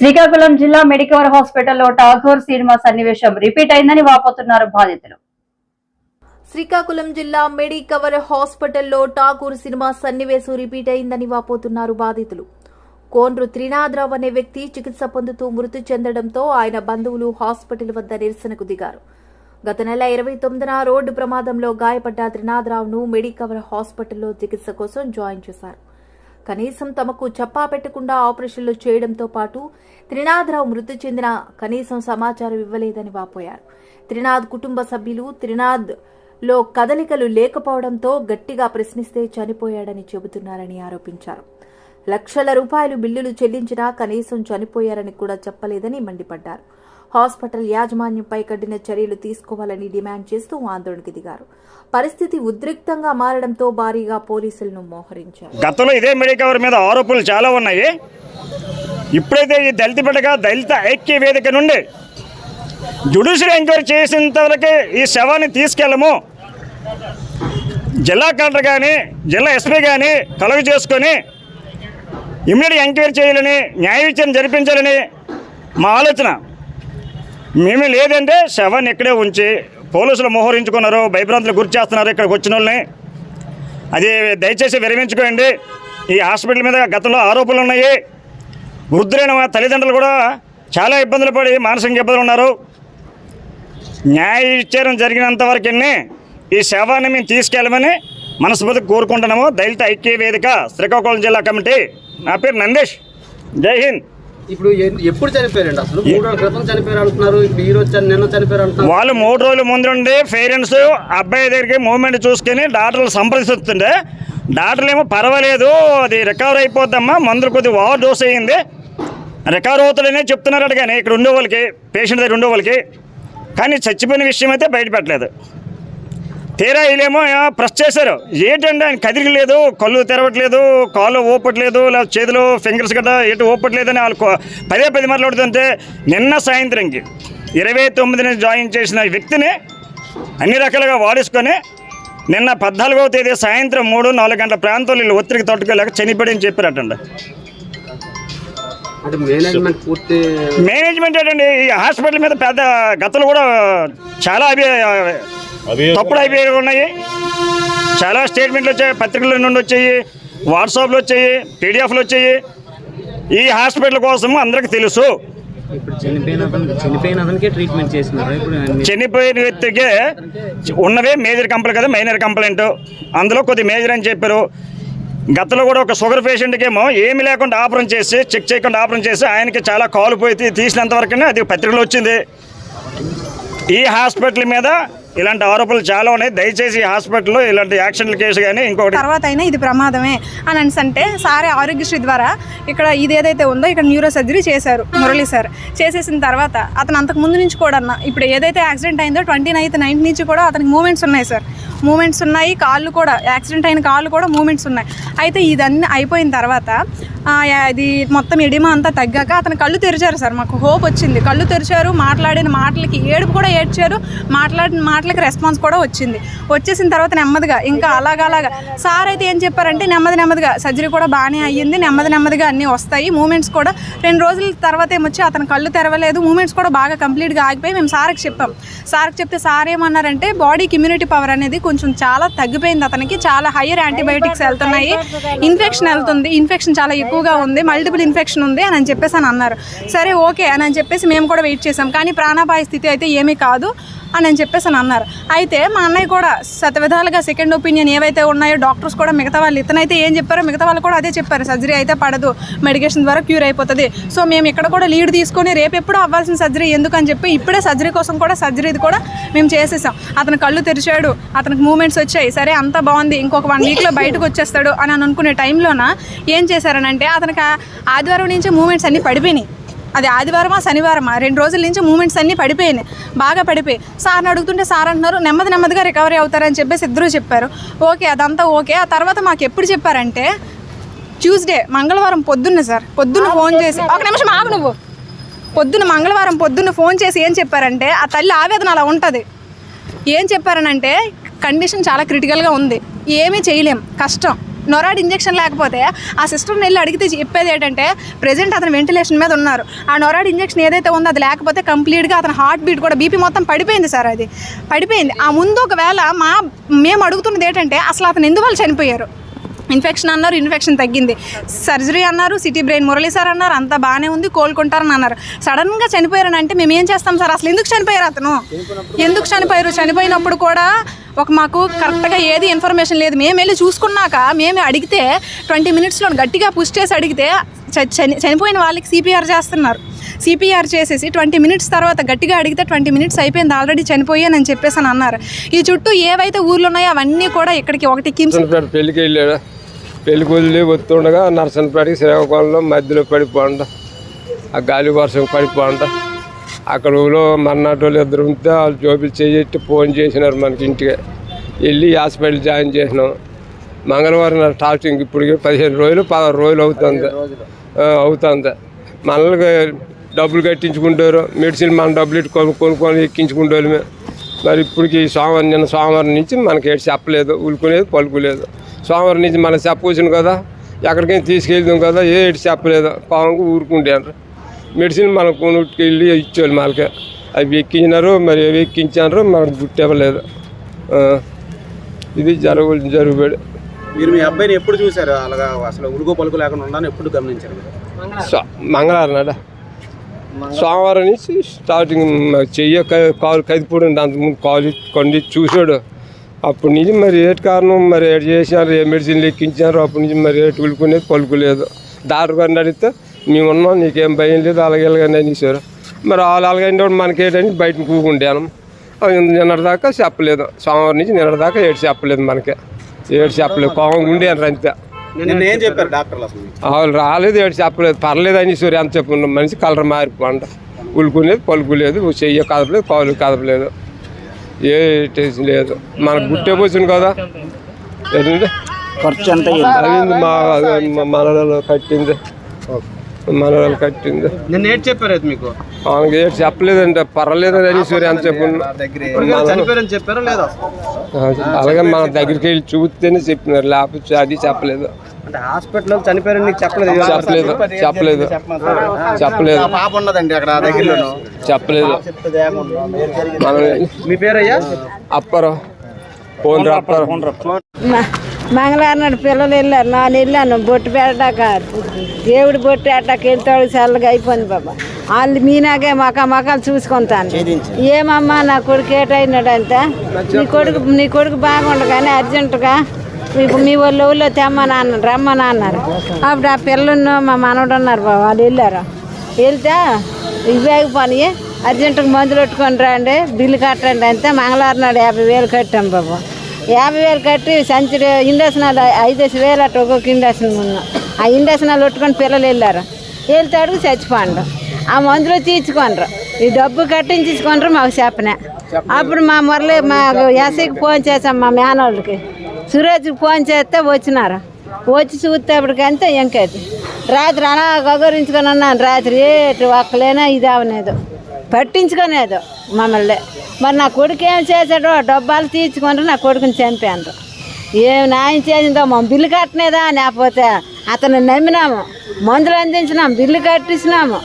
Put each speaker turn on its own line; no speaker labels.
శ్రీకాకుళం జిల్లా మెడికవర్ హాస్పిటల్లో టాగోర్ సినిమా సన్నివేశం రిపీట్ అయిందని వాపోతున్నారు బాధితులు.
శ్రీకాకుళం జిల్లా మెడికవర్ హాస్పిటల్లో ఠాకూర్ సినిమా సన్నివేశం రిపీట్ అయిందని వాపోతున్నారు బాధితులు. కోన్రు త్రినాథరావు అనే వ్యక్తి చికిత్స పొందుతూ మృతి చెందడంతో ఆయన బంధువులు హాస్పిటల్ వద్ద నిరసనకు దిగారు. గత నెల ఇరవై తొమ్మిదిన రోడ్డు ప్రమాదంలో గాయపడ్డ త్రినాథరావును మెడికవర్ హాస్పిటల్లో చికిత్స కోసం జాయిన్ చేశారు. కనీసం తమకు చప్పా పెట్టకుండా ఆపరేషన్లు చేయడంతో పాటు త్రినాథరావు మృతి చెందిన కనీసం సమాచారం ఇవ్వలేదని వాపోయారు. త్రినాథ్ కుటుంబ సభ్యులు త్రినాథ్లో కదలికలు లేకపోవడంతో గట్టిగా ప్రశ్నిస్తే చనిపోయాడని చెబుతున్నారని ఆరోపించారు. లక్షల రూపాయలు బిల్లులు చెల్లించినా కనీసం చనిపోయారని కూడా చెప్పలేదని మండిపడ్డారు. హాస్పిటల్ యాజమాన్యంపై కఠిన చర్యలు తీసుకోవాలని డిమాండ్ చేస్తూ ఆందోళనకు దిగారు. పరిస్థితి ఉద్రిక్తంగా మారడంతో భారీగా పోలీసులను మోహరించారు.
గతంలో ఇదే మెడికవర్ మీద ఆరోపణలు చాలా ఉన్నాయి. ఇప్పుడైతే ఈ దళిత బిడ్డగా దళిత ఐక్య వేదిక నుండి జుడిషియల్ ఎంక్వైరీ చేసినంతవరకే ఈ శవాన్ని తీసుకెళ్ళము. జిల్లా కలెక్టర్ కానీ జిల్లా ఎస్పీ కానీ కలుగు చేసుకొని ఇమ్మీడియట్ ఎంక్వైరీ చేయాలని న్యాయ విచారణ జరిపించాలని మా ఆలోచన. మేము లేదంటే శవాన్ని ఇక్కడే ఉంచి పోలీసులు మోహరించుకున్నారు భయభ్రాంతులు గురి చేస్తున్నారు ఇక్కడికి వచ్చిన వాళ్ళని. అది దయచేసి విరమించుకోండి. ఈ హాస్పిటల్ మీద గతంలో ఆరోపణలు ఉన్నాయి. వృద్ధులైన తల్లిదండ్రులు కూడా చాలా ఇబ్బందులు పడి మానసిక ఇబ్బందులు ఉన్నారు. న్యాయ విచారణ జరిగినంత వరకు ఈ శవాన్ని మేము తీసుకెళ్ళమని మనస్ఫూర్తి కోరుకుంటున్నాము. దళిత ఐక్య వేదిక శ్రీకాకుళం జిల్లా కమిటీ. నా పేరు నందేష్. జై హింద్.
ఇప్పుడు ఎప్పుడు చనిపోయారండి అసలు? మూడు రోజుల క్రితం చనిపోయారు అంటున్నారు ఇప్పుడు ఈ రోజు నిన్న చనిపోయారు అంటున్నారు
వాళ్ళు మూడు రోజుల ముందు నుండి పేరెంట్స్ అబ్బాయి దగ్గరికి మూమెంట్ చూసుకొని డాక్టర్లు సంప్రదిస్తుంటే డాక్టర్లు ఏమో పర్వాలేదు అది రికవర్ అయిపోద్దమ్మా మందులు కొద్దిగా ఓవర్ డోస్ అయ్యింది. రికవర్ అవుతాడనే చెప్తున్నారట కానీ ఇక్కడ ఉండే వాళ్ళకి పేషెంట్ దగ్గర ఉండే వాళ్ళకి. కానీ చచ్చిపోయిన విషయం అయితే బయట పెట్టలేదు. తీరా వీళ్ళేమో ప్రెస్ చేశారు. ఏంటంటే ఆయన కదిలిలేదు కళ్ళు తెరవట్లేదు కాళ్ళు ఊపట్లేదు లేదా చేతులు ఫింగర్స్ గట్రా ఎటు ఊపట్లేదు అని వాళ్ళు పదే పది మాట్లాడుతుంటే నిన్న సాయంత్రంకి ఇరవై తొమ్మిదిని జాయిన్ చేసిన వ్యక్తిని అన్ని రకాలుగా వాడేసుకొని నిన్న పద్నాలుగవ తేదీ సాయంత్రం మూడు నాలుగు గంటల ప్రాంతంలో వీళ్ళు ఒత్తిడికి తట్టుకోలేక చనిపోయాడని చెప్పారటండి.
మేనేజ్మెంట్
ఏంటండి? ఈ హాస్పిటల్ మీద పెద్ద గతలు కూడా చాలా అభి తప్పుడు అభియోగాలు ఉన్నాయి. చాలా స్టేట్మెంట్లు వచ్చాయి. పత్రికల నుండి వచ్చాయి. వాట్సాప్లు వచ్చాయి. పీడిఎఫ్లు వచ్చాయి. ఈ హాస్పిటల్ కోసం అందరికీ తెలుసు.
చనిపోయిన
వ్యక్తికి ఉన్నవే మేజర్ కంప్లైంట్ కదా మైనర్ కంప్లైంట్. అందులో కొద్ది మేజర్ అని చెప్పారు. గతంలో కూడా ఒక షుగర్ పేషెంట్కి ఏమో ఏమి లేకుండా ఆపరేషన్ చేసి చెక్ చేయకుండా ఆపరేషన్ చేసి ఆయనకి చాలా కాలు పోయి తీసినంత వరకునే అది పత్రికలో వచ్చింది. ఈ హాస్పిటల్ మీద ఇలాంటి ఆరోపణలు చాలా ఉన్నాయి. దయచేసి హాస్పిటల్లో ఇలాంటి యాక్షన్ కేసు కానీ ఇంకొకటి
తర్వాత అయినా ఇది ప్రమాదమే అని అంటే సారే ఆరోగ్యశ్రీ ద్వారా ఇక్కడ ఇది ఏదైతే ఉందో ఇక్కడ న్యూరో సర్జరీ చేశారు మురళి సార్. చేసేసిన తర్వాత అతను అంతకు ముందు నుంచి కూడా అన్న ఇప్పుడు ఏదైతే యాక్సిడెంట్ అయిందో ట్వంటీ నైన్త్ నైన్త్ నుంచి కూడా అతనికి మూమెంట్స్ ఉన్నాయి సార్. మూమెంట్స్ ఉన్నాయి కాళ్ళు కూడా యాక్సిడెంట్ అయిన కాళ్ళు కూడా మూమెంట్స్ ఉన్నాయి. అయితే ఇదన్నీ అయిపోయిన తర్వాత అది మొత్తం ఎడిమ అంతా తగ్గాక అతను కళ్ళు తెరిచారు సార్. మాకు హోప్ వచ్చింది. కళ్ళు తెరిచారు మాట్లాడిన మాటలకి ఏడుపు కూడా ఏడ్చారు మాట్లాడిన మాటలకి రెస్పాన్స్ కూడా వచ్చింది. వచ్చేసిన తర్వాత నెమ్మదిగా ఇంకా అలాగా అలాగా సార్ అయితే ఏం చెప్పారంటే నెమ్మది నెమ్మదిగా సర్జరీ కూడా బాగానే అయ్యింది నెమ్మది నెమ్మదిగా అన్నీ వస్తాయి. మూమెంట్స్ కూడా రెండు రోజుల తర్వాత ఏమొచ్చి అతను కళ్ళు తెరవలేదు మూమెంట్స్ కూడా బాగా కంప్లీట్గా ఆగిపోయి మేము సార్కి చెప్పాం. సార్కి చెప్తే సార్ ఏమన్నారంటే బాడీకి ఇమ్యూనిటీ పవర్ అనేది కొంచెం చాలా తగ్గిపోయింది అతనికి చాలా హయ్యర్ యాంటీబయాటిక్స్ వెళ్తున్నాయి ఇన్ఫెక్షన్ వెళ్తుంది ఇన్ఫెక్షన్ చాలా ఎక్కువగా ఉంది మల్టిపుల్ ఇన్ఫెక్షన్ ఉంది అని అని చెప్పేసి అని అన్నారు. సరే ఓకే అని అని చెప్పేసి మేము కూడా వెయిట్ చేసాం. కానీ ప్రాణాపాయ స్థితి అయితే ఏమీ కాదు. అని అని చెప్పేసి అని అన్నారు. అయితే మా అన్నయ్య కూడా శతవిధాలుగా సెకండ్ ఒపీనియన్ ఏవైతే ఉన్నాయో డాక్టర్స్ కూడా మిగతా వాళ్ళు ఇతనైతే ఏం చెప్పారో మిగతా వాళ్ళు కూడా అదే చెప్పారు. సర్జరీ అయితే పడదు మెడికేషన్ ద్వారా క్యూర్ అయిపోతుంది. సో మేము ఇక్కడ కూడా లీడ్ తీసుకొని రేపు ఎప్పుడూ అవ్వాల్సిన సర్జరీ ఎందుకని చెప్పి ఇప్పుడే సర్జరీ కోసం కూడా సర్జరీది కూడా మేము చేసేసాం. అతను కళ్ళు తెరిచాడు అతనికి మూమెంట్స్ వచ్చాయి. సరే అంతా బాగుంది ఇంకొక వన్ వీక్లో బయటకు వచ్చేస్తాడు అని అనుకునే టైంలోన ఏం చేశారనంటే అతనికి ఆదివారం నుంచి మూమెంట్స్ అన్నీ పడిపోయినాయి. అది ఆదివారమా శనివారమా? రెండు రోజుల నుంచి మూమెంట్స్ అన్నీ పడిపోయినాయి. బాగా పడిపోయి. సార్ని అడుగుతుంటే సార్ అంటున్నారు నెమ్మది నెమ్మదిగా రికవరీ అవుతారని చెప్పేసి ఇద్దరు చెప్పారు. ఓకే అదంతా ఓకే. ఆ తర్వాత మాకు ఎప్పుడు చెప్పారంటే ట్యూస్డే మంగళవారం పొద్దున్న సార్ పొద్దున్న ఫోన్ చేసి ఒక నిమిషం ఆగు నువ్వు. పొద్దున్న మంగళవారం పొద్దున్న ఫోన్ చేసి ఏం చెప్పారంటే ఆ తల్లి ఆవేదన అలా ఉంటుంది. ఏం చెప్పారనంటే కండిషన్ చాలా క్రిటికల్గా ఉంది. ఏమీ చేయలేం. కష్టం. నొరాడ్ ఇంజెక్షన్ లేకపోతే ఆ సిస్టర్ని వెళ్ళి అడిగితే చెప్పేది ఏంటంటే ప్రజెంట్ అతను వెంటిలేషన్ మీద ఉన్నారు. ఆ నొరాడ్ ఇంజెక్షన్ ఏదైతే ఉందో అది లేకపోతే కంప్లీట్గా అతని హార్ట్ బీట్ కూడా బీపీ మొత్తం పడిపోయింది సార్ అది. పడిపోయింది. ఆ ముందు ఒకవేళ మా మేము అడుగుతున్నది ఏంటంటే అసలు అతను ఎందువల్ల చనిపోయారు? ఇన్ఫెక్షన్ అన్నారు ఇన్ఫెక్షన్ తగ్గింది. సర్జరీ అన్నారు సిటీ బ్రెయిన్ మురళి సార్ అన్నారు అంతా బాగానే ఉంది కోలుకుంటారని అన్నారు. సడన్గా చనిపోయారని అంటే మేము ఏం చేస్తాం సార్? అసలు ఎందుకు చనిపోయారు అతను? ఎందుకు చనిపోయారు? చనిపోయినప్పుడు కూడా ఒక మాకు కరెక్ట్గా ఏది ఇన్ఫర్మేషన్ లేదు. మేము వెళ్ళి చూసుకున్నాక మేము అడిగితే ట్వంటీ మినిట్స్లో గట్టిగా పుష్ చేసి అడిగితే చ- చని చనిపోయిన వాళ్ళకి సిపిఆర్ చేస్తున్నారు. సిపిఆర్ చేసేసి ట్వంటీ మినిట్స్ తర్వాత గట్టిగా అడిగితే ట్వంటీ మినిట్స్ అయిపోయింది ఆల్రెడీ చనిపోయానని చెప్పేసి అని అన్నారు. ఈ చుట్టూ ఏవైతే ఊర్లు ఉన్నాయో అవన్నీ కూడా ఇక్కడికి ఒకటి కిమ్స్
పెళ్ళికి వెళ్ళాడా? పెళ్ళికి వదిలి వస్తుండగా నర్సనపేటకి శ్రీకాకుళంలో మధ్యలో పడిపోండ. ఆ గాలి వర్షం పడిపోండ. అక్కడ ఊళ్ళో మర్నాటి వాళ్ళు ఇద్దరు ఉంటే వాళ్ళు జోబులు చేయట్టి ఫోన్ చేసినారు మనకి ఇంటికి. వెళ్ళి హాస్పిటల్ జాయిన్ చేసినాం. మంగళవారం టాస్టింగ్ ఇప్పుడు పదిహేను రోజులు పదహారు రోజులు అవుతుంది. అవుతుంది. మనల్ని డబ్బులు కట్టించుకుంటారు. మెడిసిన్ మన డబ్బులు ఇటు కొను కొనుక్కొని ఎక్కించుకుంటారు. మరి ఇప్పటికి సోమవారం నిన్న సోమవారం నుంచి మనకి ఏడు చెప్పలేదు ఉలుకులేదు పలుకులేదు. సోమవారం నుంచి మనకు చెప్పవచ్చును కదా ఎక్కడికైనా తీసుకెళ్దాం కదా ఏ ఏడు చెప్పలేదు పావంగా ఊరుకుంటారు మెడిసిన్ మనం కొనుక్కి వెళ్ళి ఇచ్చేవాళ్ళు మనకి అవి ఎక్కించినారు మరి అవి ఎక్కించారు మనకు గుర్తివ్వలేదు ఇది జరుగు జరుగుబడి.
మీరు మీ అబ్బాయిని ఎప్పుడు చూశారు? అలాగా అసలు ఉలుగు పలుకు లేకుండా ఉన్నాను ఎప్పుడు గమనించారు?
మంగళవారం నాడ. సోమవారం నుంచి స్టార్టింగ్ చెయ్య కాలు కదిపోడు అంతకుముందు కాలు కొండి చూసాడు అప్పటి నుంచి మరి ఏటి కారణం? మరి ఏటి చేసినారు? ఏ మెడిసిన్లు ఎక్కించారు అప్పటి నుంచి మరి ఏటి ఉలుకునేది పలుకులేదు డాక్టర్ గారిని అడిగితే మేము ఉన్నాం నీకేం భయం లేదు అలాగే ఇలాగని అనేసారు. మరి వాళ్ళు అలాగైన మనకేటని బయట కూకుంటాను నిన్నటిదాకా చెప్పలేదు. సోమవారం నుంచి నిన్నటిదాకా ఏడు చెప్పలేదు మనకి. ఏడు చెప్పలేదు. కోపం ఉండేది అంతే? వాళ్ళు రాలేదు ఏడు చెప్పలేదు. పర్లేదు అని సూర్య ఎంత చెప్పుకున్న మనిషి కలర్ మారిపోంట ఉలుకునేది పలుకులేదు చెయ్య కదపలేదు కాలు కదపలేదు. ఏ టెన్షన్ లేదు. మనకు గుట్టే పోసింది కదా. ఏంటంటే?
ఖర్చు ఎంత
అయింది మా మా మనవరాలు కట్టింది. మనవరాలు కట్టింది.
నిన్న ఏం చెప్పారు అయితే మీకు?
ఆమెకి ఏడు చెప్పలేదంటే పర్వాలేదు అని సూర్య
చనిపోయారని చెప్పారా లేదా?
అలాగే మన దగ్గరికి వెళ్ళి చూస్తేనే చెప్పినారు. లేకపోతే అది చెప్పలేదు.
అంటే హాస్పిటల్లో చనిపోయారని నీకు చెప్పలేదు?
చెప్పలేదు. చెప్పలేదు. చెప్పలేదు.
పాప ఉన్నదండి అక్కడ దగ్గరలోను.
చెప్పలేదు.
మీ పేరయ్యా?
అప్పరం ఫోన్ అప్పరం
మంగళవారం నాడు పిల్లలు వెళ్ళారు. నేను వెళ్ళాను. బొట్టు పెట్టాక దేవుడి బొట్టు పెట్టాక వెళ్తాడు చల్లగా అయిపోయింది బాబా. వాళ్ళు మీనాగే మక మకాలు చూసుకుంటాను. ఏమమ్మా నా కొడుకు ఏటైనాడు అంతే నీ కొడుకు నీ కొడుకు బాగుండు కానీ అర్జెంటుగా ఇప్పుడు మీ వాళ్ళు ఊళ్ళో తెమ్మని అన్నారు రమ్మని అన్నారు. అప్పుడు ఆ పిల్లలు మా మనవడు ఉన్నారు బాబా వాళ్ళు వెళ్ళారు? వెళ్తే ఇవి ఆగిపోయి అర్జెంటుగా మందులు పెట్టుకొని రండి బిల్లు కట్టండి అంతే. మంగళవారం నాడు యాభై వేలు కట్టాం బాబు. యాభై వేలు కట్టి సంచులు ఇండస్నాలు ఐదేసి వేలు అట్ట ఒక్కొక్క ఇండస్న్ ఉన్నా. ఆ ఇండస్నాలు పెట్టుకొని పిల్లలు వెళ్ళారు. వెళ్తే అడుగు చచ్చిపోండ్రు. ఆ మందులు తీర్చుకోండ్రు. ఈ డబ్బు కట్టించుకోండ్రు మాకు చెప్పనే. అప్పుడు మా మురళి మా ఎస్ఐకి ఫోన్ చేసాం మా మేనోళ్ళకి. సురేష్కి ఫోన్ చేస్తే వచ్చినారు? వచ్చి చూస్తేప్పటికంతే ఇంకది. రాత్రి అలా గగరించుకొని ఉన్నాను. రాత్రి ఏటి ఒక్కలేనా ఇది అవనేదు. పట్టించుకోలేదు మమ్మల్ని. మరి నా కొడుకు ఏం చేశాడో డబ్బాలు తీర్చుకుంటారు నా కొడుకుని చంపాను. ఏం న్యాయం చేసిందో మా బిల్లు కట్టనేదా? లేకపోతే అతను నమ్మినాము. మందులు అందించినాము బిల్లు కట్టించినాము.